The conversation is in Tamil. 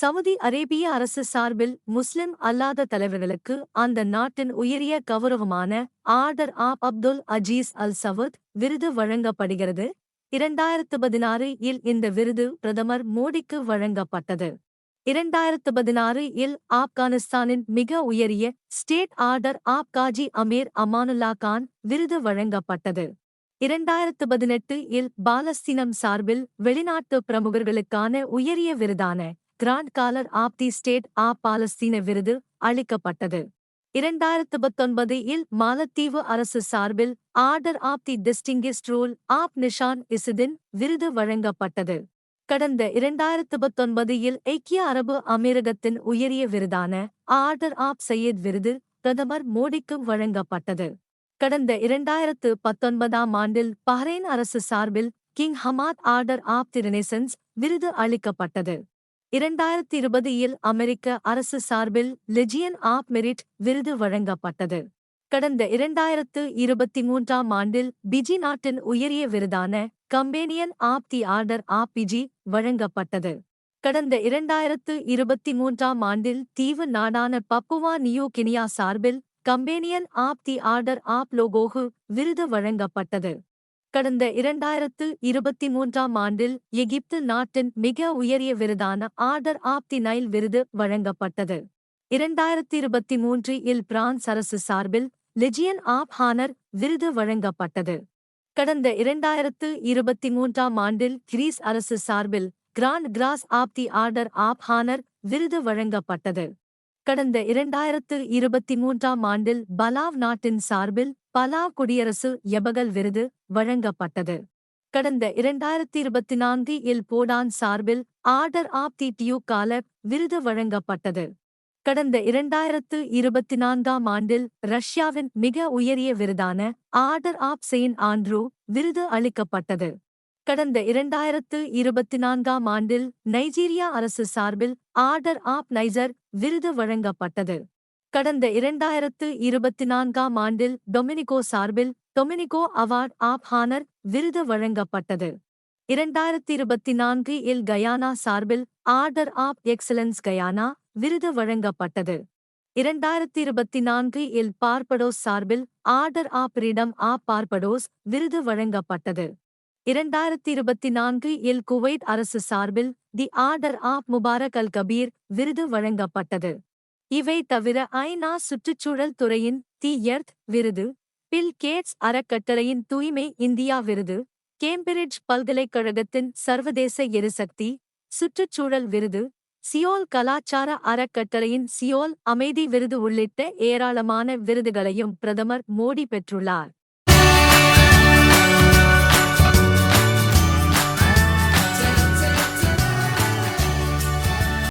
சவுதி அரேபிய அரசு சார்பில் முஸ்லிம் அல்லாத தலைவர்களுக்கு அந்த நாட்டின் உயரிய கௌரவமான order of Abdul Aziz Al Saud விருது வழங்கப்படுகிறது. இரண்டாயிரத்து பதினாறு இல் இந்த விருது பிரதமர் மோடிக்கு வழங்கப்பட்டது. இரண்டாயிரத்து பதினாறு இல் ஆப்கானிஸ்தானின் மிக உயரிய state order of Ghazi Amir Amanullah Khan விருது வழங்கப்பட்டது. இரண்டாயிரத்து பதினெட்டு இல் பாலஸ்தீனம் சார்பில் வெளிநாட்டு பிரமுகர்களுக்கான உயரிய விருதான grand collar of the state of பாலஸ்தீன விருது அளிக்கப்பட்டது. இரண்டாயிரத்து பத்தொன்பது இல் மாலத்தீவு அரசு சார்பில் order of the distinguished rule of Nishan Izzuddeen விருது வழங்கப்பட்டது. கடந்த இரண்டாயிரத்து பத்தொன்பது இல் ஐக்கிய அரபு அமீரகத்தின் உயரிய விருதான ஆர்டர் ஆப் சையீத் விருது பிரதமர் மோடிக்கு வழங்கப்பட்டது. கடந்த இரண்டாயிரத்து பத்தொன்பதாம் ஆண்டில் பஹ்ரைன் அரசு சார்பில் king Hamad order of the renaissance விருது அளிக்கப்பட்டது. இரண்டாயிரத்தி இருபதில் அமெரிக்க அரசு சார்பில் லெஜியன் ஆப் மெரிட் விருது வழங்கப்பட்டது. கடந்த இரண்டாயிரத்து இருபத்தி மூன்றாம் ஆண்டில் பிஜி நாட்டின் உயரிய விருதான companion of the order of Fiji வழங்கப்பட்டது. கடந்த இரண்டாயிரத்து இருபத்தி மூன்றாம் ஆண்டில் தீவு நாடான பப்புவா நியூ கினியா சார்பில் companion of the order of Logohu விருது வழங்கப்பட்டது. கடந்த இரண்டாயிரத்து இருபத்தி மூன்றாம் ஆண்டில் எகிப்து நாட்டின் மிக உயரிய விருதான ஆர்டர் ஆப் தி நைல் விருது வழங்கப்பட்டது. இரண்டாயிரத்தி இருபத்தி மூன்று இல் பிரான்ஸ் அரசு சார்பில் லெஜியன் ஆப் ஹானர் விருது வழங்கப்பட்டது. கடந்த இரண்டாயிரத்து இருபத்தி மூன்றாம் ஆண்டில் கிரீஸ் அரசு சார்பில் grand cross of the order of honour விருது வழங்கப்பட்டது. கடந்த இரண்டாயிரத்து இருபத்தி மூன்றாம் ஆண்டில் பலாவ் நாட்டின் சார்பில் பலாவ் குடியரசு எபகல் விருது வழங்கப்பட்டது. கடந்த இரண்டாயிரத்தி இருபத்தி நான்கு இல் போடான் சார்பில் ஆர்டர் ஆப் தி டியூ காலப் விருது வழங்கப்பட்டது. கடந்த இரண்டாயிரத்து இருபத்தி நான்காம் ஆண்டில் ரஷ்யாவின் மிக உயரிய விருதான ஆர்டர் ஆப் செயின் ஆண்ட்ரூ விருது அளிக்கப்பட்டது. கடந்த இரண்டாயிரத்து இருபத்தி நான்காம் ஆண்டில் நைஜீரியா அரசு சார்பில் ஆர்டர் ஆப் நைஜர் விருது வழங்கப்பட்டது. கடந்த இரண்டாயிரத்து இருபத்தி நான்காம் ஆண்டில் டொமினிகோ சார்பில் டொமினிகோ அவார்ட் ஆப் ஹானர் விருது வழங்கப்பட்டது. இரண்டாயிரத்தி இருபத்தி நான்கு இல் கயானா சார்பில் ஆர்டர் ஆப் எக்ஸலன்ஸ் கயானா விருது வழங்கப்பட்டது. இரண்டாயிரத்தி இருபத்தி நான்கு இல் பார்படோஸ் சார்பில் order of freedom of Barbados விருது வழங்கப்பட்டது. இரண்டாயிரத்தி இருபத்தி நான்கு இல் குவைத் அரசு சார்பில் the order of Mubarak Al Kabeer விருது வழங்கப்பட்டது. இவை தவிர ஐநா சுற்றுச்சூழல் துறையின் தி எர்த் விருது பில் கேட்ஸ் அறக்கட்டளையின் தூய்மை இந்தியா விருது கேம்பிரிட்ஜ் பல்கலைக்கழகத்தின் சர்வதேச எரிசக்தி சுற்றுச்சூழல் விருது சியோல் கலாச்சார அறக்கட்டளையின் சியோல் அமைதி விருது உள்ளிட்ட ஏராளமான விருதுகளையும் பிரதமர் மோடி பெற்றுள்ளார்.